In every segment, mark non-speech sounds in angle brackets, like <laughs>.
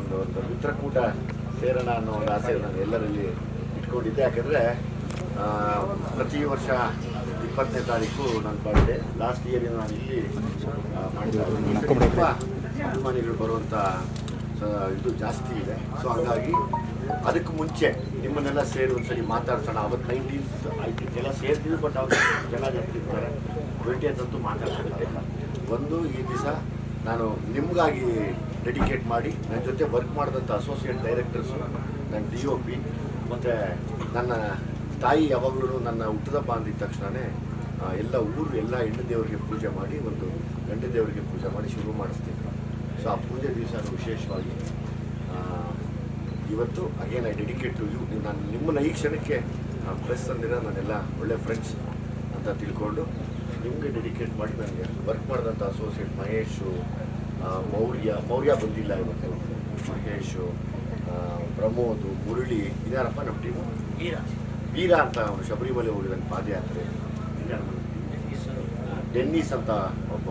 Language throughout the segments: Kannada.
ಒಂದು ಒಂದು ಮಿತ್ರಕೂಟ ಸೇರೋಣ ಅನ್ನೋ ಒಂದು ಆಸೆ ನಾನು ಎಲ್ಲರಲ್ಲಿ ಇಟ್ಕೊಂಡಿದ್ದೆ. ಯಾಕಂದರೆ ಪ್ರತಿ ವರ್ಷ ಇಪ್ಪತ್ತನೇ ತಾರೀಕು ನಾನು ಬರ್ಡೇ ಲಾಸ್ಟ್ ಇಯರ್ ನಾನು ಇಲ್ಲಿ ಮಾಡಿದ್ದೆ. ಅಭಿಮಾನಿಗಳು ಬರುವಂಥ ಇದು ಜಾಸ್ತಿ ಇದೆ. ಸೊ ಹಾಗಾಗಿ ಅದಕ್ಕೆ ಮುಂಚೆ ನಿಮ್ಮನ್ನೆಲ್ಲ ಸೇರಿ ಒಂದ್ಸರಿ ಮಾತಾಡ್ಸೋಣ. ಅವತ್ತು ನೈನ್ಟೀನ್ತ್ ಐದು ಎಲ್ಲ ಸೇರ್ತೀವಿ ಬಟ್ ಅವ್ರು ಜನ ಜಾಸ್ತಿ ಇರ್ತಾರೆ ಟ್ವೆಂಟಿ ಅಂತೂ ಮಾತಾಡ್ಸೋಣ ಒಂದು ಈ ದಿವಸ ನಾನು ನಿಮಗಾಗಿ ಡೆಡಿಕೇಟ್ ಮಾಡಿ ನನ್ನ ಜೊತೆ ವರ್ಕ್ ಮಾಡಿದಂಥ ಅಸೋಸಿಯೇಟ್ ಡೈರೆಕ್ಟರ್ಸು ನನ್ನ ಡಿ ಒ ಪಿ ಮತ್ತು ನನ್ನ ತಾಯಿ ಯಾವಾಗಲೂ ನನ್ನ ಹುಟ್ಟದ ಅಂದಿದ ತಕ್ಷಣವೇ ಎಲ್ಲ ಊರು, ಎಲ್ಲ ಹೆಣ್ಣು ದೇವರಿಗೆ ಪೂಜೆ ಮಾಡಿ, ಒಂದು ಗಂಡು ದೇವರಿಗೆ ಪೂಜೆ ಮಾಡಿ ಶುರು ಮಾಡಿಸ್ತೀನಿ. ಸೊ ಆ ಪೂಜೆ ದಿವಸ ವಿಶೇಷವಾಗಿ ಇವತ್ತು again I dedicate to you ನಾನು ನಿಮ್ಮನ್ನ ಈ ಕ್ಷಣಕ್ಕೆ ಪ್ರೆಸ್ ತಂದಿರೋ, ನಾನೆಲ್ಲ ಒಳ್ಳೆ ಫ್ರೆಂಡ್ಸ್ ಅಂತ ತಿಳ್ಕೊಂಡು, ನಿಮಗೆ ಡೆಡಿಕೇಟ್ ಮಾಡಿ ನನಗೆ ವರ್ಕ್ ಮಾಡಿದಂಥ ಅಸೋಸಿಯೇಟ್ ಮಹೇಶು ಮೌರ್ಯ ಮೌರ್ಯ ಬಂದಿಲ್ಲ ಇವತ್ತು. ಮಹೇಶು ಪ್ರಮೋದ್ ಮುರಳಿ ಇದಾರಪ್ಪ ನಮ್ಮ ಟೀಮು ವೀರ. ಅಂತ ಅವನು ಶಬರಿಮಲೆ ಹೋಗಿದ್ದಾನೆ ಪಾದಯಾತ್ರೆ. ಡೆನ್ನಿಸ್ ಅಂತ ಒಬ್ಬ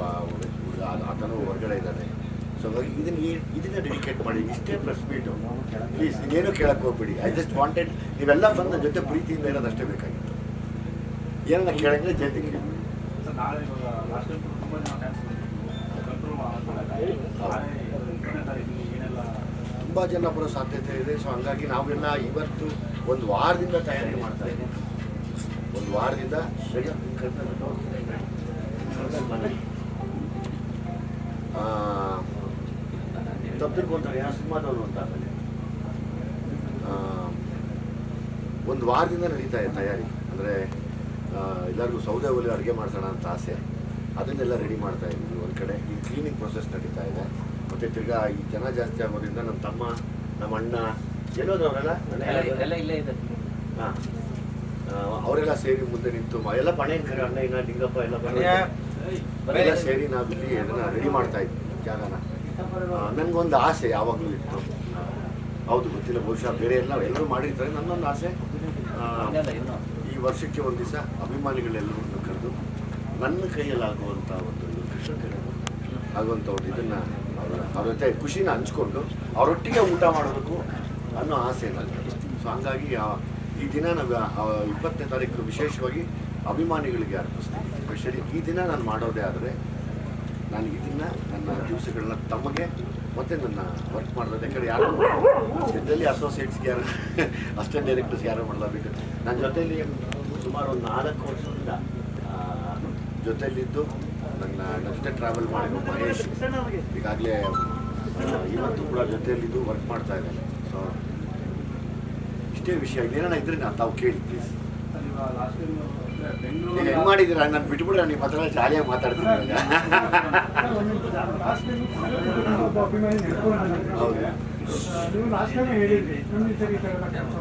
ಆತನು ಹೊರಗಡೆ ಇದ್ದಾನೆ. ಸೊ ಹಾಗಾಗಿ ಇದನ್ನ ಇದನ್ನ ಡೆಡಿಕೇಟ್ ಮಾಡಿ ಇಷ್ಟೇ ಪ್ರೆಸ್ ಮೀಟು ಪ್ಲೀಸ್ ಇದೇನು ಕೇಳಕ್ಕೆ ಹೋಗ್ಬೇಡಿ. ಐ ಜಸ್ಟ್ ವಾಂಟೆಡ್ ನೀವೆಲ್ಲ ಬಂದ ನನ್ನ ಜೊತೆ ಪ್ರೀತಿಯಿಂದ ಇರೋದಷ್ಟೇ ಬೇಕಾಗಿತ್ತು. ಏನನ್ನ ಕೇಳಂದ್ರೆ ಜಲ್ದಿ ಕೇಳಿ ತುಂಬ ಜನ ಬರೋ ಸಾಧ್ಯತೆ ಇದೆ. ಸೊ ಹಂಗಾಗಿ ನಾವೆಲ್ಲ ಇವತ್ತು ಒಂದು ವಾರದಿಂದ ತಯಾರಿ ಮಾಡ್ತಾ ಇದ್ದೀವಿ. ಒಂದು ವಾರದಿಂದ ತಪ್ಪು ಯಾರು ಅಂತ ಒಂದು ವಾರದಿಂದ ನಡೀತಾ ಇದೆ ತಯಾರಿ. ಅಂದರೆ ಎಲ್ಲರಿಗೂ ಸೌದೆ ಒಲೆ ಅಡುಗೆ ಮಾಡ್ಸೋಣ ಅಂತ ಆಸೆ. ಅದನ್ನೆಲ್ಲ ರೆಡಿ ಮಾಡ್ತಾ ಇದ್ದೀವಿ. ಒಂದು ಕಡೆ ಈ ಕ್ಲೀನಿಂಗ್ ಪ್ರೊಸೆಸ್ ನಡೀತಾ ಇದೆ. ಮತ್ತು ತಿರ್ಗಾ ಈ ಜನ ಜಾಸ್ತಿ ಆಗೋದ್ರಿಂದ ನಮ್ಮ ತಮ್ಮ ನಮ್ಮ ಅಣ್ಣ ಎಲ್ಲೋದ್ರು ಅವರೆಲ್ಲ? ಎಲ್ಲ ಇಲ್ಲೇ ಇದೆ ಹಾಂ. ಅವರೆಲ್ಲ ಸೇರಿ ಮುಂದೆ ನಿಂತು ಎಲ್ಲ ಪಣೆ ಕರೆ ಅಣ್ಣ ಇನ್ನ ಲಿಂಗಪ್ಪ ಎಲ್ಲ ಎಲ್ಲ ಸೇರಿ ನಾವು ಇಲ್ಲಿ ಅದನ್ನು ರೆಡಿ ಮಾಡ್ತಾ ಇದ್ವಿ ಜಾಗನ. ನನಗೊಂದು ಆಸೆ ಯಾವಾಗಲೂ ಇತ್ತು. ಹೌದು ಗೊತ್ತಿಲ್ಲ ಬಹುಶಃ ಬೇರೆ ಎಲ್ಲ ಎಲ್ಲರೂ ಮಾಡಿರ್ತಾರೆ. ನನ್ನೊಂದು ಆಸೆ ಈ ವರ್ಷಕ್ಕೆ ಒಂದು ದಿವಸ ಅಭಿಮಾನಿಗಳೆಲ್ಲರೂ ಕರೆದು ನನ್ನ ಕೈಯಲ್ಲಾಗುವಂಥ ಒಂದು ಇದು ಕೃಷ್ಣ ಕೈಯಲ್ಲಿ ಆಗುವಂಥ ಒಂದು ಇದನ್ನು ಅವರ ಅವ್ರ ಜೊತೆ ಖುಷಿನ ಹಂಚ್ಕೊಂಡು ಅವರೊಟ್ಟಿಗೆ ಊಟ ಮಾಡಬೇಕು ಅನ್ನೋ ಆಸೆ ನನಗೆ. ಸೊ ಹಂಗಾಗಿ ಈ ದಿನ ನಾವು ಇಪ್ಪತ್ತನೇ ತಾರೀಕು ವಿಶೇಷವಾಗಿ ಅಭಿಮಾನಿಗಳಿಗೆ ಅರ್ಪಿಸ್ತೀನಿ. ಸ್ಪೆಷಲಿ ಈ ದಿನ ನಾನು ಮಾಡೋದೇ ಆದರೆ ನಾನು ಇದನ್ನ ನನ್ನ ದಿವಸಗಳನ್ನ ತಮಗೆ ಮತ್ತು ನನ್ನ ವರ್ಕ್ ಮಾಡೋದು ಯಾಕಂದ್ರೆ ಯಾರು ಜೊತೆಯಲ್ಲಿ ಅಸೋಸಿಯೇಟ್ಸ್ಗೆ ಯಾರು ಅಸಿಸ್ಟೆಂಟ್ ಡೈರೆಕ್ಟರ್ಸ್ ಯಾರು ಬೇಕು ನನ್ನ ಜೊತೆಯಲ್ಲಿ ಸುಮಾರು ಒಂದು ನಾಲ್ಕು ವರ್ಷದಿಂದ ಜೊತೆಯಲ್ಲಿದ್ದು ನನ್ನ ನಷ್ಟ ಜೊತೆ ಟ್ರಾವೆಲ್ ಮಾಡಿರೋ ಮಹೇಶ್. ಈಗಾಗಲೇ ಇವತ್ತು ಕೂಡ ಜೊತೆಯಲ್ಲಿದ್ದು ವರ್ಕ್ ಮಾಡ್ತಾ ಇದ್ದಾನೆ. ಸೊ ಇಷ್ಟೇ ವಿಷಯ. ಏನಾರ ಇದ್ರೆ ನಾನು ತಾವು ಕೇಳಿ ಪ್ಲೀಸ್ ಹೆಂಗೆ ಮಾಡಿದ್ದೀರಾ? ನಾನು ಬಿಟ್ಬಿಡ್ರೆ ನಿಮ್ಮ ಹತ್ರ ಜಾಲಿಯಾಗಿ ಮಾತಾಡ್ತೀನಿ.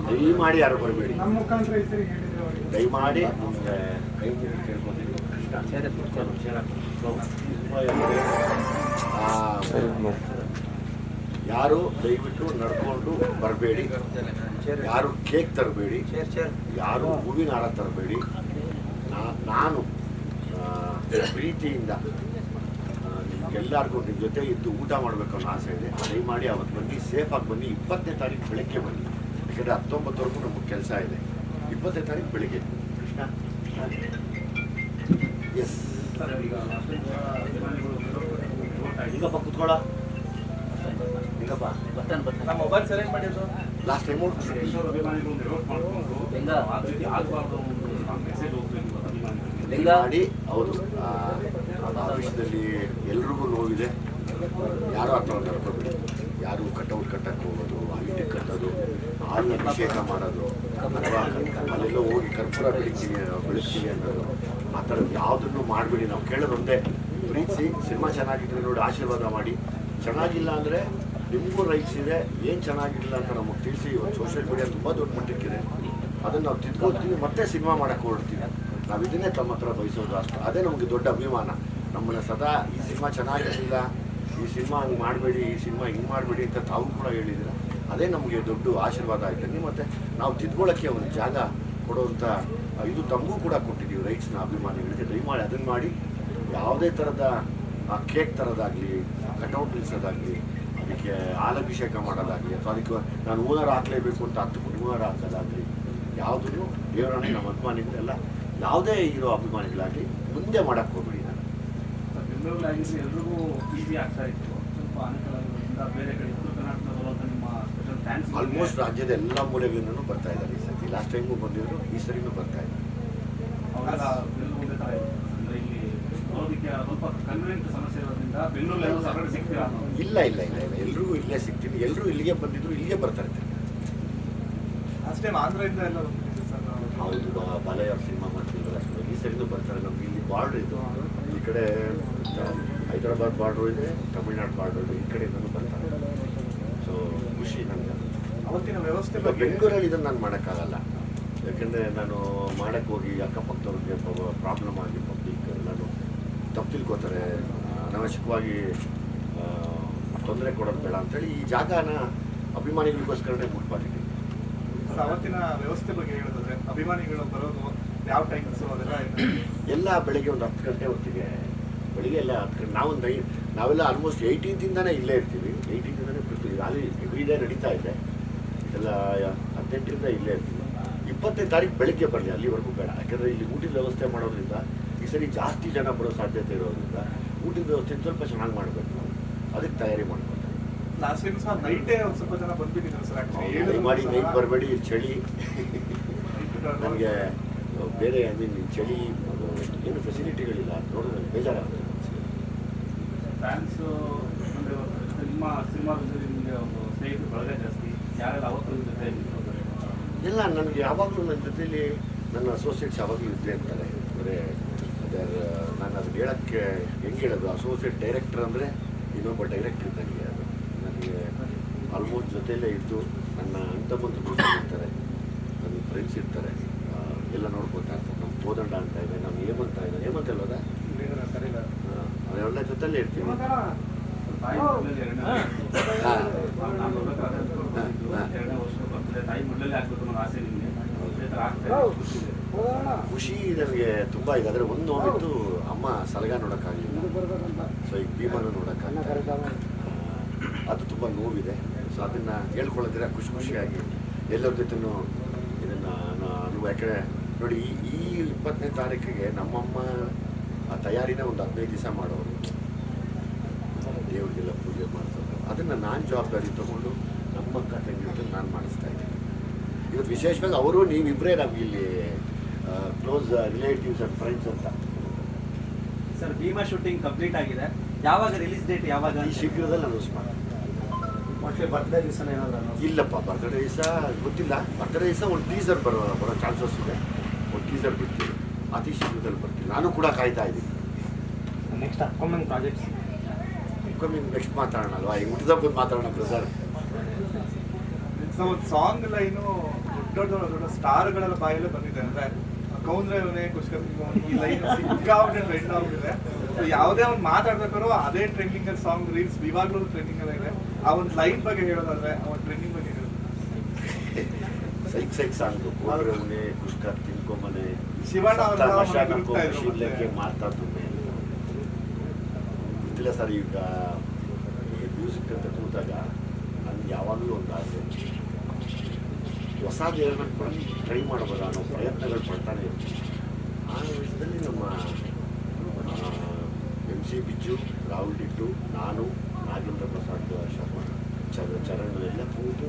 ದಯಮಾಡಿ ಯಾರು ಬರಬೇಡಿ. ದಯಮಾಡಿ ಕೇಳ್ಕೊತೀನಿ ಯಾರು ದಯವಿಟ್ಟು ನಡ್ಕೊಂಡು ಬರಬೇಡಿ. ಯಾರು ಕೇಕ್ ತರಬೇಡಿ. ಯಾರು ಹೂವಿನ ಹಾರ ತರಬೇಡಿ. ನಾನು ಪ್ರೀತಿಯಿಂದ ಎಲ್ಲರಿಗೂ ನಿಮ್ಮ ಜೊತೆ ಇದ್ದು ಊಟ ಮಾಡಬೇಕು ಅನ್ನೋ ಆಸೆ ಇದೆ. ದಯಮಾಡಿ ಅವತ್ತು ಬನ್ನಿ ಸೇಫಾಗಿ ಬನ್ನಿ. ಇಪ್ಪತ್ತನೇ ತಾರೀಕು ಬೆಳಗ್ಗೆ ಬನ್ನಿ. ಯಾಕಂದರೆ ಹತ್ತೊಂಬತ್ತವರೆಗೂ ನಮಗೆ ಕೆಲಸ ಇದೆ. ಇಪ್ಪತ್ತನೇ ತಾರೀಕು ಬೆಳಗ್ಗೆ. ಕೃಷ್ಣ? ಎಸ್ ಹಿಂಗಪ್ಪ ಕುತ್ಕೊಳ್ಳ ಹಿಂಗಪ್ಪ ಬರ್ತಾನೆ ಬರ್ತಾನೆ. ನಮ್ಮ ಮೊಬೈಲ್ ಸೆಲೆಕ್ಟ್ ಮಾಡಿದ್ರು ಲಾಸ್ಟ್ ಟೈಮು? ಆ? ಮಾಡಿ ಆ, ಆ ವಿಷಯದಲ್ಲಿ ಎಲ್ರಿಗೂ ನೋವಿದೆ. ಯಾರು ಆ ಥರ ನಡ್ಕೋಬೇಡಿ ಯಾರು ಕಟೌಟ್ ಕಟ್ಟಕ್ಕೆ ಹೋಗೋದು ಹೈಟೆಕ್ ಕಟ್ಟೋದು ಹಾಲಿನ ಅಭಿಷೇಕ ಮಾಡೋದು. ಅಲ್ಲೆಲ್ಲ ಹೋಗಿ ಕರ್ಪೂರ ಬೆಳಿತೀವಿ ಬೆಳಿತೀವಿ ಅನ್ನೋದು ಥರ ಯಾವುದನ್ನು ಮಾಡಬೇಡಿ, ನಾವು ಕೇಳೋದು ಒಂದೇ ಪ್ರೀತಿಸಿ ಸಿನಿಮಾ ಚೆನ್ನಾಗಿದ್ರೆ ನೋಡಿ ಆಶೀರ್ವಾದ ಮಾಡಿ. ಚೆನ್ನಾಗಿಲ್ಲ ಅಂದರೆ ನಿಮಗೂ ರೈಟ್ಸ್ ಇದೆ, ಏನು ಚೆನ್ನಾಗಿಲ್ಲ ಅಂತ ನಮಗೆ ತಿಳಿಸಿ. ಇವತ್ತು ಸೋಷಿಯಲ್ ಮೀಡಿಯಾ ತುಂಬ ದೊಡ್ಡ ಮಟ್ಟಕ್ಕಿದೆ. ಅದನ್ನು ನಾವು ತಿದ್ಕೋತೀವಿ ಮತ್ತೆ ಸಿನಿಮಾ ಮಾಡೋಕ್ಕೆ ಹೊರಡ್ತೀವಿ. ನಾವು ಇದನ್ನೇ ತಮ್ಮ ಹತ್ರ ಬಯಸೋದು ಅಷ್ಟು. ಅದೇ ನಮಗೆ ದೊಡ್ಡ ಅಭಿಮಾನ. ನಮ್ಮನ್ನ ಸದಾ ಈ ಸಿನಿಮಾ ಚೆನ್ನಾಗಿರಲಿಲ್ಲ, ಈ ಸಿನಿಮಾ ಹಂಗೆ ಮಾಡಬೇಡಿ, ಈ ಸಿನಿಮಾ ಹಿಂಗೆ ಮಾಡಬೇಡಿ ಅಂತ ತಾವು ಕೂಡ ಹೇಳಿದ್ದೀರ ಅದೇ ನಮಗೆ ದೊಡ್ಡ ಆಶೀರ್ವಾದ ಆಯ್ತು. ಮತ್ತು ನಾವು ತಿದ್ಕೊಳ್ಳೋಕ್ಕೆ ಒಂದು ಜಾಗ ಕೊಡುವಂಥ ಇದು ತಮಗೂ ಕೂಡ ಕೊಟ್ಟಿದ್ದೀವಿ ರೈಟ್ಸ್ನ ಅಭಿಮಾನಿಗಳಿಗೆ. ದಯಮಾಡಿ ಅದನ್ನು ಮಾಡಿ, ಯಾವುದೇ ಥರದ ಕೇಕ್ ತರೋದಾಗಲಿ ಕಟೌಟ್ ನಿಲ್ಸೋದಾಗಲಿ, ಅದಕ್ಕೆ ಹಾಲಭಿಷೇಕ ಮಾಡೋದಾಗಲಿ, ಅಥವಾ ಅದಕ್ಕೆ ನಾನು ಓನರ್ ಹಾಕಲೇಬೇಕು ಅಂತ ಹತ್ತು ಹೂನಾರ ಹಾಕೋದಾಗಲಿ ಯಾವುದೂ ದೇವರನ್ನೇ ನಮ್ಮ ಅಭಿಮಾನಿಗಳೆಲ್ಲ ಯಾವುದೇ ಇರೋ ಅಭಿಮಾನಿಗಳಾಗಲಿ ಮುಂದೆ ಮಾಡಕ್ಕೆ ಹೋಗ್ಬಿಡಿ ನಾನು. ಎಲ್ಲರೂ ಈಸಿ ಆಗ್ತಾ ಇತ್ತು. ಸ್ವಲ್ಪ ಅನುಕೂಲಗಳಿಂದ ಬೇರೆ ಕಡೆ ಉತ್ತರ ಕರ್ನಾಟಕದ ಬರುವಂಥ ನಿಮ್ಮ ಸ್ಪೆಷಲ್ ಥ್ಯಾಂಕ್ಸ್ ಆಲ್ಮೋಸ್ಟ್ ರಾಜ್ಯದ ಎಲ್ಲ ಮೂಲೆಗಳಿಂದನೂ ಬರ್ತಾ ಇದ್ದಾರೆ ಈ ಸರ್ತಿ. ಲಾಸ್ಟ್ ಟೈಮು ಬಂದಿದ್ರು ಈ ಸರಿನೂ ಬರ್ತಾ ಇದ್ದಾರೆ ಇಲ್ಲಿ ಇಲ್ಲ ಇಲ್ಲ ಇಲ್ಲ ಇಲ್ಲ. ಎಲ್ಲರೂ ಇಲ್ಲೇ ಸಿಗ್ತೀನಿ. ಎಲ್ಲರೂ ಇಲ್ಲಿಗೆ ಬಂದಿದ್ರು ಇಲ್ಲಿಗೆ ಬರ್ತಾ ಇರ್ತಾರೆ ಟೈಮ್ ಆಂಧ್ರದಿಂದ ಎಲ್ಲ ಹೌದು ಬಾ- ಬಾಲಯ್ಯ ಅವ್ರ ಸಿನಿಮಾ ಮಾಡ್ತಿದ್ರು ಅಷ್ಟು. ಈ ಸರಿನೂ ಬರ್ತಾರೆ ನಮ್ಗೆ. ಇಲ್ಲಿ ಬಾರ್ಡ್ರ್ ಇದು. ಈ ಕಡೆ ಹೈದರಾಬಾದ್ ಬಾರ್ಡ್ರು ಇದೆ ತಮಿಳ್ನಾಡು ಬಾರ್ಡ್ರು ಇದೆ. ಈ ಕಡೆ ಬರ್ತಾರೆ. ಖುಷಿ ನನಗೆ. ಅವತ್ತಿನ ವ್ಯವಸ್ಥೆ ಬಗ್ಗೆ ಬೆಂಗಳೂರಲ್ಲಿ ಇದನ್ನು ನಾನು ಮಾಡೋಕ್ಕಾಗಲ್ಲ. ಯಾಕೆಂದರೆ ನಾನು ಮಾಡಕ್ಕೆ ಹೋಗಿ ಅಕ್ಕಪಕ್ಕದವ್ರಿಗೆ ಪ್ರಾಬ್ಲಮ್ ಆಗಿ ಪಬ್ಲಿಕ್ ನಾನು ತಪ್ಪು ತಿಳ್ಕೋತಾರೆ. ಅನಾವಶ್ಯಕವಾಗಿ ತೊಂದರೆ ಕೊಡೋದು ಬೇಡ ಅಂತೇಳಿ ಈ ಜಾಗನ ಅಭಿಮಾನಿಗಳಿಗೋಸ್ಕರನೇ ಬುಕ್ ಮಾಡಿದ್ದೀನಿ ಅವತ್ತಿನ ವ್ಯವಸ್ಥೆ ಬಗ್ಗೆ ಹೇಳೋದಾದ್ರೆ ಅಭಿಮಾನಿಗಳು ಬರೋದು ಯಾವ ಟೈಮ್ ಅದೆಲ್ಲ <coughs> ಎಲ್ಲ ಬೆಳಿಗ್ಗೆ ಒಂದು ಹತ್ತು ಗಂಟೆ ಹೊತ್ತಿಗೆ ಬೆಳಿಗ್ಗೆ ಎಲ್ಲ ಹತ್ತು ಗಂಟೆ ನಾವೊಂದು ನಾವೆಲ್ಲ ಆಲ್ಮೋಸ್ಟ್ ಏಯ್ಟೀನ್ತಿಂದನೇ ಇಲ್ಲೇ ಇರ್ತೀವಿ. ಏಯ್ಟೀನ್ತಿಂದ ಅಲ್ಲಿ ಇದೇ ನಡೀತಾ ಇದೆ. ಎಲ್ಲ ಹದಿನೆಂಟರಿಂದ ಇಲ್ಲೇ ಇರ್ತೀವಿ. ಇಪ್ಪತ್ತನೇ ತಾರೀಕು ಬೆಳಿಗ್ಗೆ ಬರಲಿ ಅಲ್ಲಿವರೆಗೂ ಬೇಡ. ಯಾಕಂದರೆ ಇಲ್ಲಿ ಊಟದ ವ್ಯವಸ್ಥೆ ಮಾಡೋದ್ರಿಂದ ಈ ಸರಿ ಜಾಸ್ತಿ ಜನ ಬರೋ ಸಾಧ್ಯತೆ ಇರೋದ್ರಿಂದ ಊಟದ ವ್ಯವಸ್ಥೆ ಸ್ವಲ್ಪ ಚೆನ್ನಾಗಿ ಮಾಡಬೇಕು ನಾವು. ಅದಕ್ಕೆ ತಯಾರಿ ಮಾಡ್ಕೊಳ್ತೀವಿ ಲಾಸ್ಟ್ ಟೈಮ್ ಸಹ ನೈಟೇ ಒಂದು ಸ್ವಲ್ಪ ಜನ ಸರ್ ಮಾಡಿ ನೈಟ್ ಬರಬೇಡಿ ಚಳಿ. ನಮಗೆ ಬೇರೆ ಐ ಮೀನ್ ಚಳಿ ಏನು ಫೆಸಿಲಿಟಿಗಳಿಲ್ಲ ನೋಡಿದ್ರೆ ಬೇಜಾರಾಗುತ್ತೆ. ಫ್ಯಾನ್ಸು ಅಂದರೆ ನಿಮ್ಮ ಸಿನಿಮಾ ಇಲ್ಲ ನನಗೆ ಯಾವಾಗಲೂ ನನ್ನ ಜೊತೆಲಿ ನನ್ನ ಅಸೋಸಿಯೇಟ್ಸ್ ಯಾವಾಗಲೂ ಇದ್ದೇ ಇರ್ತಾರೆ. ಅಂದರೆ ಅದರ ನಾನು ಅದನ್ನ ಹೇಳೋಕ್ಕೆ ಹೆಂಗೆ ಹೇಳೋದು? ಅಸೋಸಿಯೇಟ್ ಡೈರೆಕ್ಟರ್ ಅಂದರೆ ಇನ್ನೊಬ್ಬ ಡೈರೆಕ್ಟರ್ ಇದ್ದಂಗೆ ಅದು. ನನಗೆ ಆಲ್ಮೋಸ್ಟ್ ಜೊತೆಯಲ್ಲೇ ಇದ್ದು ನನ್ನ ಅಂತಮ್ಮಂದ್ರು ಇರ್ತಾರೆ. ನನ್ನ ಫ್ರೆಂಡ್ಸ್ ಇರ್ತಾರೆ. ಎಲ್ಲ ನೋಡ್ಕೊತಾ ಇರ್ತಾರೆ. ನಮ್ಮ ಕೋದಂಡ ಅಂತ ಇದೆ ನಮ್ಮ ಹೇಮಂತ ಇದೆ. ಹೇಮಂತ ಅಲ್ವದ ಅವರೆಲ್ಲ ಜೊತೆಯಲ್ಲೇ ಇರ್ತೀವಿ ತಾಯಿ ಮಡ್ಲಲ್ಲಿ ಎರಡನೇ ವರ್ಷ. ಹಾ. ನಾನು ಬರ್ಬೇಕಾದ್ರೆ ಅಂದ್ಕೊಂಡಿದ್ದು ಹಾ. ಎರಡನೇ ವರ್ಷ ಬರ್ತದೆ ತಾಯಿ ಮಡ್ಲಲ್ಲಿ ಆಗ್ಬೇಕು ಅನ್ನೋ ಆಸೆ ನಿಮಗೆ ಅದೇ ಥರ ಆಗ್ತಾ ಇದೆ. ಖುಷಿ ನನಗೆ ತುಂಬ ಇದೆ. ಆದರೆ ಒಂದು ನೋವಿತ್ತು ಅಮ್ಮ ಸಲಗ ನೋಡೋಕ್ಕಾಗಲಿಲ್ಲ ಸೊ ಈಗ ಭೀಮನ ನೋಡೋಕ್ಕಾಗಲ್ಲ ಅದು ತುಂಬ ನೋವಿದೆ. ಸೊ ಅದನ್ನು ಹೇಳ್ಕೊಳ್ಳೋದಿರ ಖುಷಿ ಖುಷಿಯಾಗಿ ಎಲ್ಲರ ಜೊತೆನೂ ಇದನ್ನು ನಾನು ಯಾಕಂದರೆ ನೋಡಿ, ಈ ಇಪ್ಪತ್ತನೇ ತಾರೀಕಿಗೆ ನಮ್ಮಮ್ಮ ಆ ತಯಾರಿನ ಒಂದು ಹದಿನೈದು ದಿವಸ ಮಾಡೋರು. ದೇವರಿಗೆಲ್ಲ ಪೂಜೆ ಮಾಡಿಸೋದು. ಅದನ್ನು ನಾನು ಜವಾಬ್ದಾರಿ ತೊಗೊಂಡು ನಮ್ಮ ಅಕ್ಕ ನಾನು ಮಾಡಿಸ್ತಾ ಇದ್ದೀನಿ. ಇವತ್ತು ವಿಶೇಷವಾಗಿ ಅವರು ನೀವಿಬ್ಬರೇ ನಮಗೆ ಇಲ್ಲಿ ಕ್ಲೋಸ್ ರಿಲೇಟಿವ್ಸ್ ಆ್ಯಂಡ್ ಫ್ರೆಂಡ್ಸ್ ಅಂತ. ಸರ್ ಭೀಮಾ ಶೂಟಿಂಗ್ ಕಂಪ್ಲೀಟ್ ಆಗಿದೆ. ಯಾವಾಗ ರಿಲೀಸ್ ಡೇಟ್ ಯಾವಾಗ ಈ ಶೀಘ್ರದಲ್ಲಿ ಅನೌನ್ಸ್ ಮಾಡಿ. ಮೋಸ್ಟ್ಲಿ ಬರ್ತ್ಡೇ ದಿವಸನ ಏನಾದ್ರು ಇಲ್ಲಪ್ಪ ಬರ್ತ್ಡೇ ದಿವಸ ಗೊತ್ತಿಲ್ಲ. ಬರ್ತ್ಡೇ ದಿವಸ ಒಂದು ಟೀಸರ್ ಬರೋ ಬರೋ ಚಾನ್ಸಸ್ ಇದೆ. ಒಂದು ಟೀಸರ್ ಬಿಡ್ತೀವಿ. ಅತಿ ಶೀಘ್ರದಲ್ಲಿ ಬರ್ತೀವಿ. ನಾನು ಕೂಡ ಕಾಯ್ತಾ ಇದ್ದೀನಿ. Next upcoming projects upcoming next ಮಾತಾಡೋಣ ಅಲ್ವಾ? ಈಗ ಹುಟ್ಟಿದ ಬಂದು ಮಾತಾಡೋಣ ಪ್ರಸಾರ್ ಸೊ ಒಂದು ಸಾಂಗ್ ಲೈನು ದೊಡ್ಡ ದೊಡ್ಡ ದೊಡ್ಡ ಸ್ಟಾರ್ಗಳೆಲ್ಲ ಬಾಯಲ್ಲೇ ಬಂದಿದೆ ಅಂದ್ರೆ ಕೌಂದ್ರೆ ಇವನೇ ಕುಷ್ಕರ್ ಈ ಲೈನ್ ಸಿಕ್ಕಾಬಿಟ್ಟೆ ಟ್ರೆಂಡ್ ಆಗಿದೆ ಸೊ ಯಾವುದೇ ಒಂದು ಮಾತಾಡ್ಬೇಕಾದ್ರೂ ಅದೇ ಟ್ರೆಂಡಿಂಗ್ ಅಲ್ಲಿ ಸಾಂಗ್ ರೀಲ್ಸ್ ಇವಾಗ್ಲೂ ಟ್ರೆಂಡಿಂಗ್ ಅಲ್ಲ ಇದೆ. ಆ ಒಂದು ಲೈನ್ ಬಗ್ಗೆ ಹೇಳೋದಾದ್ರೆ ಆ ಒಂದು ಟ್ರೆಂಡಿಂಗ್ ಬಗ್ಗೆ ಹೇಳೋದು ಸೈಕ್ ಸೈಕ್ ಸಾಂಗ್ ಕೋಡ್ರೆ ಉನೆ ಕುಷ್ಕ ಶಿವಣ್ಣ ಅವರ ಮನೆ. ಮಾತಾಡ್ತದೆ ಗೊತ್ತಿಲ್ಲ ಸರ್ ಈಗ ಮ್ಯೂಸಿಕ್ ಅಂತ ಕೂತಾಗ ನನ್ಗೆ ಯಾವಾಗಲೂ ಒಂದು ಆಸೆ. ಹೊಸದು ಕೂಡ ಟ್ರೈ ಮಾಡ್ಬೋದು ಅನ್ನೋ ಪ್ರಯತ್ನಗಳು ಪಡ್ತಾನೆ ಆ ವಿಷಯದಲ್ಲಿ ನಮ್ಮ M C Bijju, Rahul ditto ನಾನು ನಾಗೇಂದ್ರ ಪ್ರಸಾದ್ ಶರ್ಮಾ ಚರ ಚರಣ್ ಎಲ್ಲ ಕೂತು,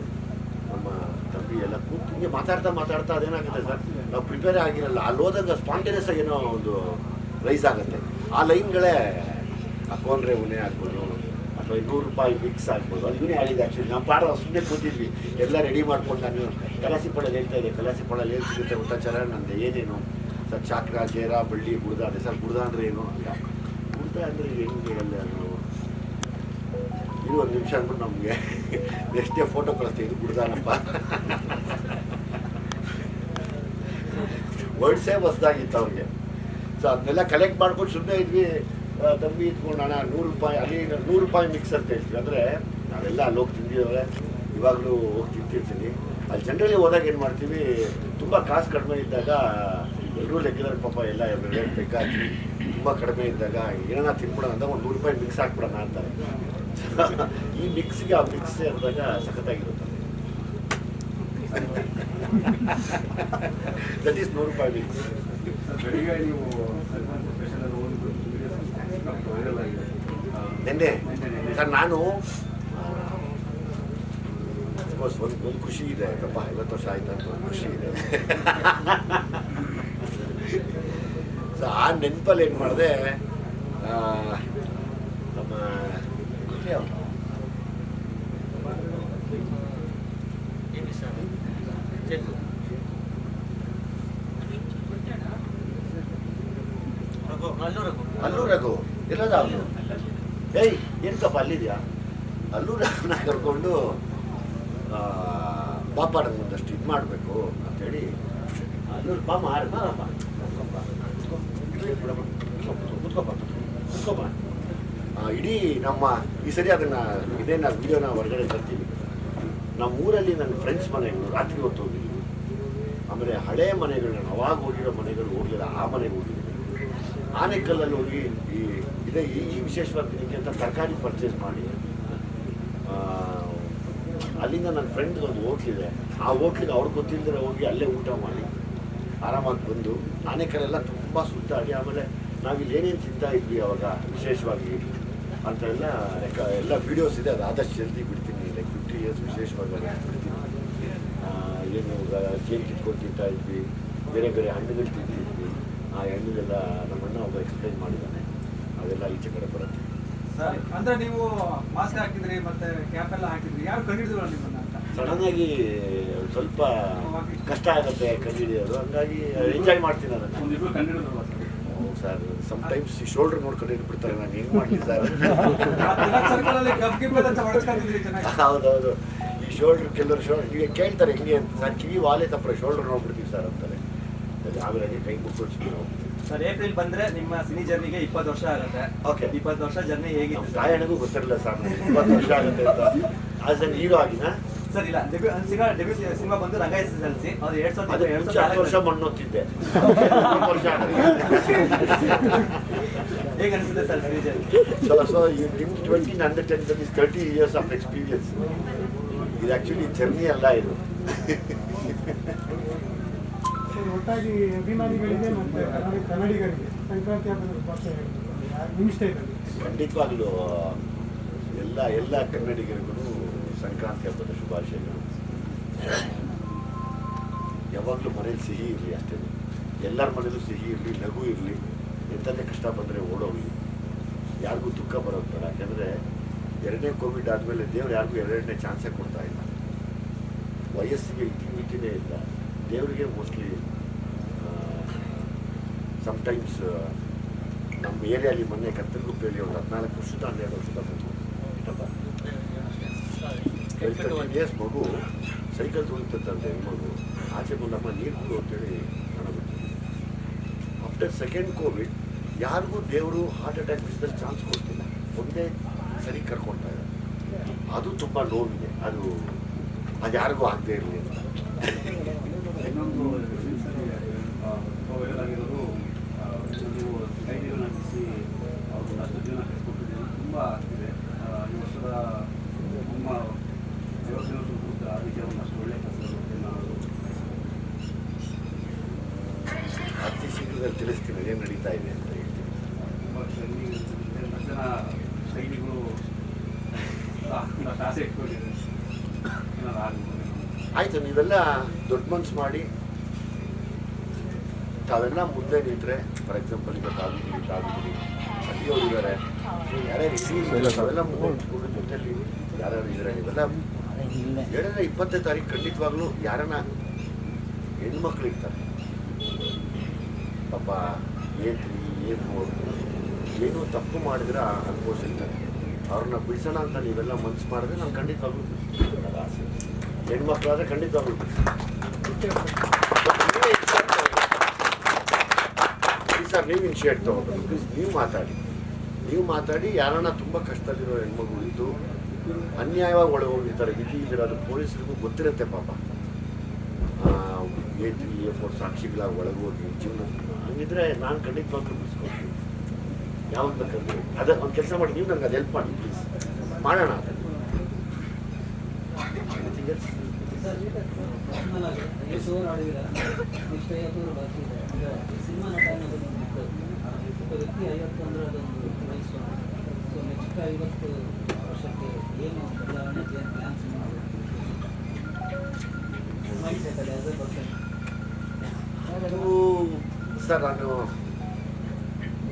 ನಮ್ಮ ತಂಬಿ ಎಲ್ಲ ಕೂತು, ಹಿಂಗೆ ಮಾತಾಡ್ತಾ ಮಾತಾಡ್ತಾ ಅದೇನಾಗುತ್ತೆ ಸರ್? ನಾವು ಪ್ರಿಪೇರ್ ಆಗಿರಲ್ಲ, ಅಲ್ಲಿ ಹೋದಾಗ ಸ್ಪಾಂಟೇನಿಯಸ್ ಏನೋ ಒಂದು ರೈಸ್ ಆಗುತ್ತೆ. ಆ ಲೈನ್ಗಳೇ ಹಾಕೊಂಡ್ರೆ ಉನೆ ಆಗ್ಬೋದು. ಅಥವಾ ಇನ್ನೂರು ರೂಪಾಯಿ ಮಿಕ್ಸ್ ಆಗ್ಬೋದು. ಅದು ಇವನೇ ಹೇಳಿದೆ ಆ್ಯಕ್ಚುಲಿ ನಾವು ಪಾಡ ಸುಮ್ಮನೆ ಕೂತಿದ್ವಿ. ಎಲ್ಲ ರೆಡಿ ಮಾಡ್ಕೊಂಡು ನಾನು ಕಲಾಸಿ ಪಳಲ್ಲಿ ಹೇಳ್ತಾ ಇದ್ದೆ. ಕಲಾಸಿ ಏನು ಸಿಗುತ್ತೆ ಊಟ ಚರಣ ನಂದೆ. ಏನೇನು? ಸರ್, ಚಾಕ್ರ, ಜೇರ, ಬಳ್ಳಿ, ಗುಡ್ದ. ಅದೇ ಸರ್, ಗುಡ್ದ ಅಂದರೆ ಏನು ಅಂತ. ಗುಡ್ದ ಅಂದರೆ ಹೆಂಗೆ ಎಲ್ಲ ನಾವು ಇದು ಒಂದು ನಿಮಿಷ ಅಂದ್ಬಿಟ್ಟು ನಮಗೆ ನೆಕ್ಸ್ಟ್ ಡೇ ಫೋಟೋ ಕಳಿಸ್ತೀವಿ. ಇದು ಗುಡ್ದಾನಪ್ಪ. ವರ್ಡ್ಸೇ <laughs> ಹೊಸ್ದಾಗಿತ್ತು ಅವ್ರಿಗೆ. ಸೊ ಅದನ್ನೆಲ್ಲ ಕಲೆಕ್ಟ್ ಮಾಡ್ಕೊಂಡು ಸುಮ್ಮನೆ ಇದ್ವಿ. ತಂಬಿ ಇಟ್ಕೊಂಡು ಹಣ ನೂರು ರೂಪಾಯಿ, ಅಲ್ಲಿ ನೂರು ರೂಪಾಯಿ ಮಿಕ್ಸ್ ಅಂತ ಹೇಳ್ತೀವಿ. ಅಂದರೆ ನಾವೆಲ್ಲ ಅಲ್ಲಿ ಹೋಗಿ ತಿಂದಿದ್ದೇವೆ. ಇವಾಗಲೂ ಹೋಗಿ ತಿಂತಿರ್ತೀನಿ ಅಲ್ಲಿ ಜನರಲಿ ಹೋದಾಗ ಏನು ಮಾಡ್ತೀವಿ, ತುಂಬ ಕಾಸು ಕಡಿಮೆ ಇದ್ದಾಗ ಎಲ್ಲರೂ ರೆಗ್ಯುಲರ್ ಪಾಪ, ಎಲ್ಲ ರೇಟ್ ಬೇಕಾಗಿ ತುಂಬ ಕಡಿಮೆ ಇದ್ದಾಗ ಏನಾರ ತಿನ್ಬಿಡೋಣ ಅಂತ ಒಂದು ನೂರು ರೂಪಾಯಿ ಮಿಕ್ಸ್ ಹಾಕ್ಬಿಡೋಣ ಅಂತಾರೆ. <laughs> ಈ ಮಿಕ್ಸ್ಗೆ ಆ ಮಿಕ್ಸ್ ಅಂದಾಗ ಸಖತ್ತಾಗಿರುತ್ತೆ. <laughs> ದಟ್ ಈಸ್ ನೂರು ರೂಪಾಯಿ ಮಿಕ್ಸ್ ಬೆಳಿಗ್ಗೆ ನೀವು ಸಲ್ಮಾನ್ ಸ್ಪೆಷಲ್ ಅಲ್ಲಿ ಒಂದು ವಿಡಿಯೋ ವೈರಲ್ ಆಗಿದೆ ಆ, ನಿನ್ನೆ. ಸರ್ ನಾನು ಅಫ್ಕೋರ್ಸ್ ಒಂದು ಒಂದು ಖುಷಿ ಇದೆ. ಯಾಕಪ್ಪ ಐವತ್ತು ವರ್ಷ ಆಯ್ತು ಅಂತ ಒಂದು ಖುಷಿ ಇದೆ. <laughs> ಸೊ ಆ ನೆನಪಲ್ಲಿ ಏನು ಮಾಡಿದೆ ನಮ್ಮ ಗುರ್ಲಿ ಅವ್ರು. ಅಲ್ಲೂ ರಘು ಎಲ್ಲದ ಅವನು ಏಯ್ ಅಲ್ಲಿದ್ಯಾ ಅಲ್ಲೂ ನಾನು ಕರ್ಕೊಂಡು ಪಾಪ ನಂಗೆ ಒಂದಷ್ಟು ಇದು ಮಾಡಬೇಕು ಅಂತೇಳಿ ಅಲ್ಲೂ ಬಾ ಮಾರಿ ಬಾ ಬಾ ಕೂತ್ಕೊಪ್ಪ. ಕೂತ್ಕೊ. ಇರ್ಲಿ ಬಿಡಮ್ಮ. ಕೂತ್ಕೊ, ಕೂತ್ಕೊಪ್ಪ ಕೂತ್ಕೊಪ್ಪ ಇಡೀ ನಮ್ಮ ಈ ಸರಿ ಅದನ್ನು ಇದೇನ ವಿಡಿಯೋನ ಹೊರಗಡೆ ತರ್ತೀವಿ ನಮ್ಮ ಊರಲ್ಲಿ ನನ್ನ ಫ್ರೆಂಡ್ಸ್ ಮನೆಗಳು ರಾತ್ರಿ ಹೊತ್ತು ಹೋಗಿದ್ವಿ ಆಮೇಲೆ ಹಳೆ ಮನೆಗಳು ಅವಾಗ ಹೋಗಿರೋ ಮನೆಗಳು ಹೋಗಿಲ್ಲ ಆ ಮನೆಗೆ ಹೋಗಿದ್ದೀನಿ ಆನೆಕಲ್ಲಲ್ಲಿ ಹೋಗಿ ಈ ಇದೇ, ಈ ವಿಶೇಷವಾಗಿ ಅಂತ ತರಕಾರಿ ಪರ್ಚೇಸ್ ಮಾಡಿ. ಅಲ್ಲಿಂದ ನನ್ನ ಫ್ರೆಂಡ್ ಒಂದು ಹೋಟ್ಲಿದೆ. ಆ ಹೋಟ್ಲಿಗೆ ಅವ್ರು ಗೊತ್ತಿಲ್ಲದೆ ಹೋಗಿ ಅಲ್ಲೇ ಊಟ ಮಾಡಿ, ಆರಾಮಾಗಿ ಬಂದು, ಆನೆಕಲ್ಲೆಲ್ಲ ತುಂಬ ಸುತ್ತಾಡಿ, ಆಮೇಲೆ ನಾವಿಲ್ಲಿ ಏನೇನು ತಿಂತಾ ಇದ್ವಿ ಅವಾಗ, ವಿಶೇಷವಾಗಿ ಅಂತ ಎಲ್ಲ ಎಲ್ಲ ವೀಡಿಯೋಸ್ ಇದೆ, ಅದು ಆದಷ್ಟು ಜಲ್ದಿ ಬಿಡ್ತೀನಿ ಲೈಕ್ ಫಿಫ್ಟಿ ಇಯರ್ಸ್ ವಿಶೇಷವಾಗಿ ಬಿಡ್ತೀನಿ. ಏನು ಕೇಕ್ ಕಿತ್ಕೊಂಡು ತಿಂತಾ ಇದ್ವಿ, ಬೇರೆ ಬೇರೆ ಹಣ್ಣುಗಳು ತಿಂತಿದ್ವಿ. ಆ ಹಣ್ಣುಗೆಲ್ಲ ನಮ್ಮಣ್ಣ ಒಬ್ಬ ಎಕ್ಸ್ಪ್ಲೈನ್ ಮಾಡಿದ್ದಾನೆ ಅದೆಲ್ಲ ಈಚೆ ಕಡೆ ಬರುತ್ತೆ. ಸರ್ ಅಂದ್ರೆ ನೀವು ಮಾಸ್ಕ್ ಹಾಕಿದ್ರಿ ಮತ್ತೆ ಕ್ಯಾಪ್ ಎಲ್ಲ ಹಾಕಿದ್ರಿ. ಯಾರು ಕಂಡಿಡಿದ್ರು ನಿಮ್ಮನ್ನ ಅಂತ? ಸಡನ್ ಆಗಿ ಸ್ವಲ್ಪ ಕಷ್ಟ ಆಗುತ್ತೆ ಕಂಡಿಡಿಯೋದು ಹಂಗಾಗಿ ಎಂಜಾಯ್ ಮಾಡ್ತೀನಿ ಅದನ್ನು. ಒಂದಿಬ್ರು ಕಂಡಿಡಿದ್ರಲ್ಲ ಸರ್? ಸಮ್ ಟೈಮ್ಸ್ ಈ ಶೋಲ್ಡರ್ ನೋಡ್ಕೊಂಡು ಇಟ್ಬಿಡ್ತಾರೆ ನಾನು ಹೆಂಗ್ ಮಾಡ್ಲಿ ಸರ್? <laughs> ಸರ್ಕಲ್ ಅಲ್ಲಿ ಗಪ್ ಗಿಪ್ ಅಂತ ಹೊಡ್ಸ್ಕೊಂಡಿದ್ರಿ ಚೆನ್ನಾಗಿ. ಹೌದೌದು. ಈ ಶೋಲ್ಡರ್ ಕೆಲವರು ಶೋಲ್ಡರ್ ಈಗ ಕೇಳ್ತಾರೆ ಹಿಂಗೆ? ಅಂತ. ನಾನು ಕಿವಿ ವಾಲೆ ತಪ್ಪರೆ ಶೋಲ್ಡರ್ ನೋಡ್ಬಿಡ್ತೀವಿ ಸರ್ ಅಂತಾರೆ. ಆಮೇಲೆ ಹಾಗೆ ಕೈ ಮುಟ್ಕೊಳ್ತೀವಿ ನಾವು ಸರ್ ಏಪ್ರಿಲ್ ಬಂದ್ರೆ ನಿಮ್ಮ ಸಿನಿ ಜರ್ನಿಗೆ ಇಪ್ಪತ್ತು ವರ್ಷ ಆಗುತ್ತೆ. ಓಕೆ ಇಪ್ಪತ್ತು ವರ್ಷ ಜರ್ನಿ ಹೇಗಿದೆ ಹೇಗಿತ್ತು ಸರ್? ತಾಯಣಿಗೂ ಗೊತ್ತಿರಲಿಲ್ಲ ಸರ್ ನನಗೆ ಇಪ್ಪತ್ತು ವರ್ಷ ಆಗುತ್ತೆ ಅಂತ. ಆಸ್ ಅನ್ ಹೀರೋ ಆಗಿನ? ಸರ್ ಇಲ್ಲ ಡೆಬ್ಯೂ ಸಿನಿಮಾ ಡೆಬ್ಯೂ ಸಿನಿಮಾ ಬಂದು Ranga S S L C. ಅದು ಎರಡ್ ಸಾವಿರದ ಅದು ಎರಡ್ ಮುಂಚೆ ಹತ್ತು ವರ್ಷ ಸಾವಿರದ ಮಣ್ಣು ಹೋಗ್ತಿದ್ದೆ ವರ್ಷ ಹೇಗೆ ಅನಿಸುತ್ತೆ sir cine journey? So so you ನಿಮ್ twenty under ten is thirty years of experience ಇದು ಆ್ಯಕ್ಚುಲಿ ಜರ್ನಿ ಅಲ್ಲ ಇದು. ಒಟ್ಟಾಗಿ ಅಭಿಮಾನಿಗಳಿಗೆ ಮತ್ತೆ ಕನ್ನಡಿ, ಕನ್ನಡಿಗರಿಗೆ ಸಂಕ್ರಾಂತಿ ಹಬ್ಬದ ಶುಭಾಶಯ ನಿಮ್ಮ ಸ್ಟೈಲಲ್ಲಿ ಖಂಡಿತವಾಗ್ಲೂ, ಎಲ್ಲ ಎಲ್ಲ ಕನ್ನಡಿಗರಿಗೂ ಸಂಕ್ರಾಂತಿ ಹಬ್ಬದ ಶುಭಾಶಯಗಳು ಯಾವಾಗಲೂ ಮನೇಲಿ ಸಿಹಿ ಇರಲಿ ಅಷ್ಟೇ. ಎಲ್ಲರ ಮನೇಲೂ ಸಿಹಿ ಇರಲಿ, ಲಘು ಇರಲಿ ಎಂಥದ್ದೇ ಕಷ್ಟ ಬಂದರೆ ಓಡೋಗಿ. ಯಾರಿಗೂ ದುಃಖ ಬರೋದು ಬೇಡ. ಯಾಕೆಂದರೆ ಎರಡನೇ ಕೋವಿಡ್ ಆದಮೇಲೆ ದೇವ್ರು ಯಾರಿಗೂ ಎರಡನೇ ಚಾನ್ಸೇ ಕೊಡ್ತಾ ಇಲ್ಲ. ವಯಸ್ಸಿಗೆ ಇತಿಮಿತಿನೇ ಇಲ್ಲ. ದೇವರಿಗೆ ಮೋಸ್ಟ್ಲಿ ಸಮ್ಟೈಮ್ಸ್ ನಮ್ಮ ಏರಿಯಾಲಿ ಮೊನ್ನೆ ಕತ್ತಲಗುಪ್ಪೆಯಲ್ಲಿ ಒಂದು ಹದಿನಾಲ್ಕು ವರ್ಷದ ಹನ್ನೆರಡು ವರ್ಷದ ಮಗು ಇಯರ್ಸ್ ಮಗು ಸೈಕಲ್ ತುಳಿತಂತೆ ಮಗು ಆಚೆ ಬಂದಮ್ಮ ನೀರು ಕೊಡು ಅಂತೇಳಿ ನನಗೆ ಆಫ್ಟರ್ ಸೆಕೆಂಡ್ ಕೋವಿಡ್ ಯಾರಿಗೂ ದೇವರು ಹಾರ್ಟ್ ಅಟ್ಯಾಕ್ ಬಿಸಿದಲ್ಲಿ ಚಾನ್ಸ್ ಕೊಡ್ತಿಲ್ಲ. ಒಂದೇ ಸರಿ ಕರ್ಕೊಳ್ತಾ ಇದ್ದಾರೆ ಅದು ತುಂಬ ನೋವಿದೆ ಅದು ಅದು ಯಾರಿಗೂ ಆಗದೆ ಇರಲಿ ಅಂತ ನೀವು ಕೈದಿಗಳನ್ನ ನಡೆಸಿ ಅವ್ರಿಗೆ ಅಷ್ಟು ಜೀವನ ಕಟ್ಕೊಟ್ಟಿದ್ದೀರಿ ತುಂಬ ಆಗ್ತಿದೆ ಈ ವರ್ಷದ ನಮ್ಮ ವರ್ಷದ ಪೂರ್ತಿ ಅದಕ್ಕೆ ಒಂದಷ್ಟು ಒಳ್ಳೆಯ ಕೆಲಸ ಅತಿ ಶೀಘ್ರದಲ್ಲಿ ತಿಳಿಸ್ತೀನಿ ಏನು ನಡೀತಾ ಇದೆ ಅಂತ ಹೇಳ್ತೀನಿ ತುಂಬ ಜನ ಶೈಲಿಗಳು ಆಸೆ ಆಗ್ಬೋದು ಆಯಿತು, ನೀವೆಲ್ಲ ದೊಡ್ಡ ಮನ್ಸು ಮಾಡಿ ತಾವೆಲ್ಲ ಮುಂದೆ ನಿಂತರೆ ಫಾರ್ ಎಕ್ಸಾಂಪಲ್ ಈಗ ತಾವಿದ್ದೀರಿ ತಾವಿದ್ದೀರಿ ಅಲ್ಲಿಯವರು ಇದ್ದಾರೆ ಯಾರ್ಯಾರು ತಾವೆಲ್ಲ ಮುಂದೆ ನಿಂತ್ಕೊಂಡು ಜೊತೆಲಿ ಯಾರ್ಯಾರು ಇದ್ದಾರೆ ಇವೆಲ್ಲ ಎರಡನೇ ಇಪ್ಪತ್ತನೇ ತಾರೀಕು ಖಂಡಿತವಾಗ್ಲೂ ಯಾರನ್ನ ಹೆಣ್ಮಕ್ಳು ಇರ್ತಾರೆ. ಪಾಪ ಎ ತ್ರೀ ಎ ಫೋರ್ ಏನು ತಪ್ಪು ಮಾಡಿದ್ರೆ ಅನುಭವಿಸಿರ್ತಾರೆ ಅವ್ರನ್ನ ಬಿಡಿಸೋಣ ಅಂತ ನೀವೆಲ್ಲ ಮನ್ಸು ಮಾಡಿದ್ರೆ ನಾನು ಖಂಡಿತವಾಗ್ಲೂ ಆಸೆ. ಹೆಣ್ಮಕ್ಳಾದ್ರೆ ಖಂಡಿತವಾಗ್ಲೂ ಸರ್, ನೀವು ಇನಿಷಿಯೇಟ್ ತೊಗೊಬೇಕು ಪ್ಲೀಸ್ ನೀವು ಮಾತಾಡಿ. ನೀವು ಮಾತಾಡಿ, ಯಾರನ್ನ ತುಂಬ ಕಷ್ಟದಲ್ಲಿರೋ ಹೆಣ್ಮಗು ಇದ್ದು ಅನ್ಯಾಯವಾಗಿ ಒಳಗೆ ಹೋಗಿರ್ತಾರೆ ಇದು ಇದ್ರೆ ಅದು ಪೊಲೀಸರಿಗೂ ಗೊತ್ತಿರುತ್ತೆ ಪಾಪ. ಎ ತ್ರೀ, ಎ ಫೋರ್ ಸಾಕ್ಷಿಗಳಾಗಿ ಒಳಗೆ ಹೋಗಿ ಜೀವನ ಹಂಗಿದ್ರೆ ನಾನು ಖಂಡಿತವಾಗ್ಲೂ ಬಿಡಿಸ್ಕೊಡ್ತೀನಿ. ಯಾವಾಗ ಬೇಕಾದ್ರೆ. ಅದ, ಒಂದು ಕೆಲಸ ಮಾಡಿ, ನೀವು ನಂಗೆ ಅದು ಹೆಲ್ಪ್ ಮಾಡಿ ಪ್ಲೀಸ್ ಮಾಡೋಣ ಅದನ್ನು ವ್ಯಕ್ತಿ ಐವತ್ತು ಅಂದರೆ ಅದೊಂದು ವಯಸ್ಸು. ಸೊ ನೆಕ್ಸ್ಟ್ ಐವತ್ತು ವರ್ಷಕ್ಕೆ ಏನು ಬದಲಾವಣೆ ಏನು ಪ್ಲ್ಯಾನ್ಸ್ ಮೈಂಡ್ ಸೆಟ್ಟಲ್ಲಿ ಸರ್ ನಾನು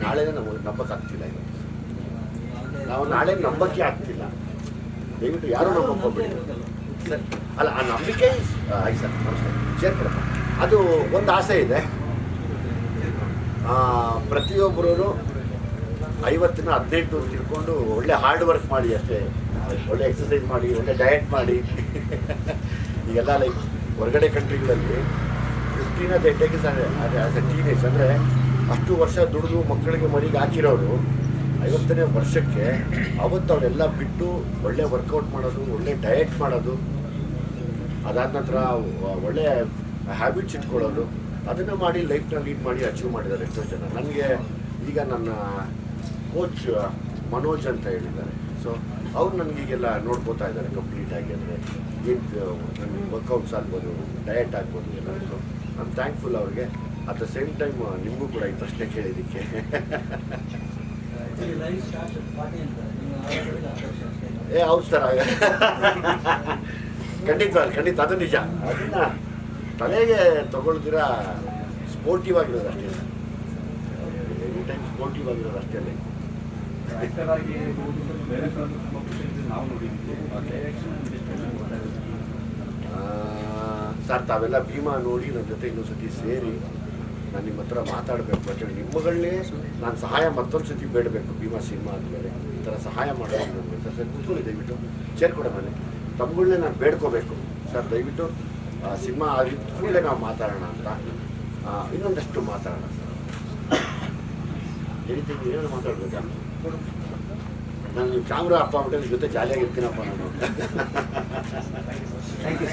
ನಾಳೆನೇ ನಮಗೆ ನಂಬಕ್ಕಾಗ್ತಿಲ್ಲ ಇವತ್ತು ನಾವು ನಾಳೆ ನಂಬಕ್ಕೆ ಆಗ್ತಿಲ್ಲ. ದಯವಿಟ್ಟು ಯಾರು ನಂಬಕ್ಕೆ ಹೋಗ್ಬೇಡಿ ಸರ್ ಅಲ್ಲ ಆ ನಂಬಿಕೆ ಆಯ್ತು ಸರ್ ನಮಸ್ಕಾರ ಸೇರ್ಕೊಡಪ್ಪ ಅದು ಒಂದು ಆಸೆ ಇದೆ. ಪ್ರತಿಯೊಬ್ಬರೂ ಐವತ್ತಿನ ಹದಿನೆಂಟು ತಿಳ್ಕೊಂಡು ಒಳ್ಳೆ ಹಾರ್ಡ್ ವರ್ಕ್ ಮಾಡಿ ಅಷ್ಟೇ. ಒಳ್ಳೆ ಎಕ್ಸಸೈಸ್ ಮಾಡಿ, ಒಳ್ಳೆ ಡಯಟ್ ಮಾಡಿ. ಈಗೆಲ್ಲ ಲೈಕ್ ಹೊರಗಡೆ ಕಂಟ್ರಿಗಳಲ್ಲಿ ಫಿಫ್ಟೀನ ಅದೇ take is as a teenage ಅಂದರೆ ಅಷ್ಟು ವರ್ಷ ದುಡಿದು ಮಕ್ಕಳಿಗೆ ಮರಿಗೆ ಹಾಕಿರೋರು ಐವತ್ತನೇ ವರ್ಷಕ್ಕೆ ಅವತ್ತು ಅವರೆಲ್ಲ ಬಿಟ್ಟು ಒಳ್ಳೆ ವರ್ಕೌಟ್ ಮಾಡೋದು, ಒಳ್ಳೆ ಡಯಟ್ ಮಾಡೋದು, ಅದಾದ ನಂತರ ಒಳ್ಳೆ ಹ್ಯಾಬಿಟ್ಸ್ ಇಟ್ಕೊಳ್ಳೋದು. ಅದನ್ನು ಮಾಡಿ ಲೈಫ್ನ ಲೀಡ್ ಮಾಡಿ ಅಚೀವ್ ಮಾಡಿದ್ದಾರೆ ಎಷ್ಟೋ ಜನ. ನನಗೆ ಈಗ ನನ್ನ ಕೋಚ್ ಮನೋಜ್ ಅಂತ ಹೇಳಿದ್ದಾರೆ. ಸೊ ಅವ್ರು ನನಗೀಗೆಲ್ಲ ನೋಡ್ಕೋತಾ ಇದ್ದಾರೆ ಕಂಪ್ಲೀಟಾಗಿ ಅಂದರೆ ಏನು ನನ್ನ ವರ್ಕೌಟ್ಸ್ ಆಗ್ಬೋದು ಡಯಟ್ ಆಗ್ಬೋದು ಎಲ್ಲ ಸೊ ನಾನು ಥ್ಯಾಂಕ್ಫುಲ್ ಅವ್ರಿಗೆ. ಅಟ್ ದ ಸೇಮ್ ಟೈಮ್ ನಿಮಗೂ ಕೂಡ ಈ ಪ್ರಶ್ನೆ ಕೇಳಿದ್ದಕ್ಕೆ. ಏ ಹೌದು ಸರ್ <laughs> ಖಂಡಿತ ಖಂಡಿತ. ಅದು ನಿಜ. ಅದನ್ನ ತಲೆಗೆ ತಗೊಳ್ದಿರ ಸ್ಪೋರ್ಟಿವ್ ಆಗಿರೋದು ಅಷ್ಟೇ. ಎನಿ ಟೈಮ್ ಸ್ಪೋರ್ಟಿವ್ ಆಗಿರೋದು ಅಷ್ಟೇ ಸರ್ ತಾವೆಲ್ಲ ಭೀಮಾ ನೋಡಿ ನನ್ನ ಜೊತೆ ಇನ್ನೊಂದು ಸತಿ ಸೇರಿ ನಾನು ನಿಮ್ಮ ಹತ್ರ ಮಾತಾಡಬೇಕು ಅಂತೇಳಿ ನಿಮ್ಮಗಳನ್ನೇ ನಾನು ಸಹಾಯ ಮತ್ತೊಂದು ಸತಿ ಬೇಡಬೇಕು ಭೀಮಾ ಸಿನಿಮಾ ಆದಮೇಲೆ ಈ ಥರ ಸಹಾಯ ಮಾಡೋದು ಸರ್ ಸರ್ ಕೂತ್ಕೊಳ್ಳಿ ದಯವಿಟ್ಟು. ಸೇರ್ಕೊಡ ಮೇಲೆ ತಮ್ಮಗಳನ್ನೇ ನಾನು ಬೇಡ್ಕೋಬೇಕು. ಸರ್ ದಯವಿಟ್ಟು ಸಿನಿಮಾ ಆಗಿದ್ದ ಕೂಡಲೇ ನಾವು ಮಾತಾಡೋಣ ಅಂತ. ಇನ್ನೊಂದಷ್ಟು ಮಾತಾಡೋಣ ಸರ್. ಎನಿಥಿಂಗ್ ಏನಾದ್ರು ಮಾತಾಡ್ಬೇಕಾ? ನಾನು ನೀವು ಕ್ಯಾಮ್ರಾ ಅಪ್ಪ ನಿಮ್ಮ ಜೊತೆ ಜಾಲಿಯಾಗಿರ್ತೀನಪ್ಪ ನಾನು. Thank you